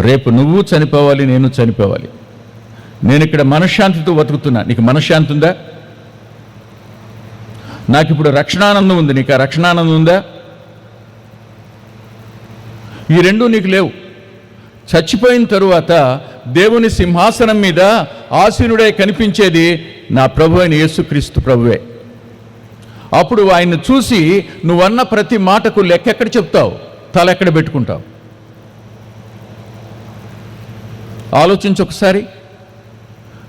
రేపు నువ్వు చనిపోవాలి నేను చనిపోవాలి. నేను ఇక్కడ మనశ్శాంతితో బతుకుతున్నా. నీకు మనశ్శాంతి ఉందా? నాకు ఇప్పుడు రక్షణానందం ఉంది. నీకు ఆ రక్షణానందం ఉందా? ఈ రెండు నీకు లేవు. చచ్చిపోయిన తరువాత దేవుని సింహాసనం మీద ఆసీనుడై కనిపించేది నా ప్రభు అయిన యేసుక్రీస్తు ప్రభువే. అప్పుడు ఆయన్ని చూసి నువ్వన్న ప్రతి మాటకు లెక్కెక్కడ చెప్తావు? తల ఎక్కడ పెట్టుకుంటావు? ఆలోచించు ఒకసారి.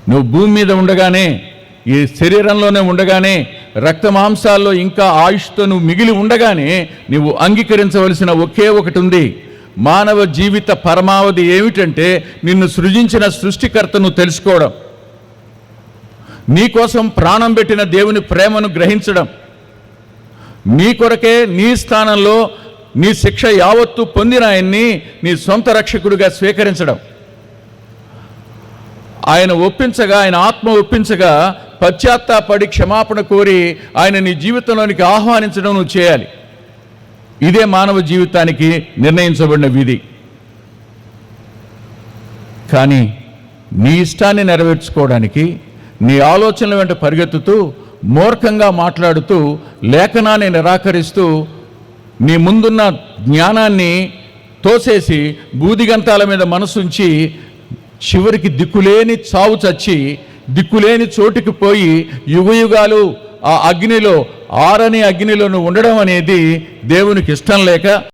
నువ్వు భూమి మీద ఉండగానే ఈ శరీరంలోనే ఉండగానే రక్త మాంసాల్లో ఇంకా ఆయుష్తో నువ్వు మిగిలి ఉండగానే నువ్వు అంగీకరించవలసిన ఒకే ఒకటి ఉంది. మానవ జీవిత పరమావధి ఏమిటంటే నిన్ను సృజించిన సృష్టికర్తను తెలుసుకోవడం. నీకోసం ప్రాణం పెట్టిన దేవుని ప్రేమను గ్రహించడం. నీ కొరకే నీ స్థానంలో నీ శిక్ష యావత్తు పొందిన ఆయన్ని నీ సొంత రక్షకుడిగా స్వీకరించడం. ఆయన ఒప్పించగా ఆయన ఆత్మ ఒప్పించగా పశ్చాత్తాపడి క్షమాపణ కోరి ఆయన నీ జీవితంలోనికి ఆహ్వానించడం నువ్వు చేయాలి. ఇదే మానవ జీవితానికి నిర్ణయించబడిన విధి. కానీ నీ ఇష్టాన్ని నెరవేర్చుకోవడానికి నీ ఆలోచనల వెంట పరిగెత్తుతూ మూర్ఖంగా మాట్లాడుతూ లేఖనాన్ని నిరాకరిస్తూ నీ ముందున్న జ్ఞానాన్ని తోసేసి బూదిగంతాల మీద మనసుంచి చివరికి దిక్కులేని చావు చచ్చి దిక్కులేని చోటుకి పోయి యుగయుగాలు ఆ అగ్నిలో ఆరని అగ్నిలో ఉండడం అనేది దేవునికి ఇష్టం లేక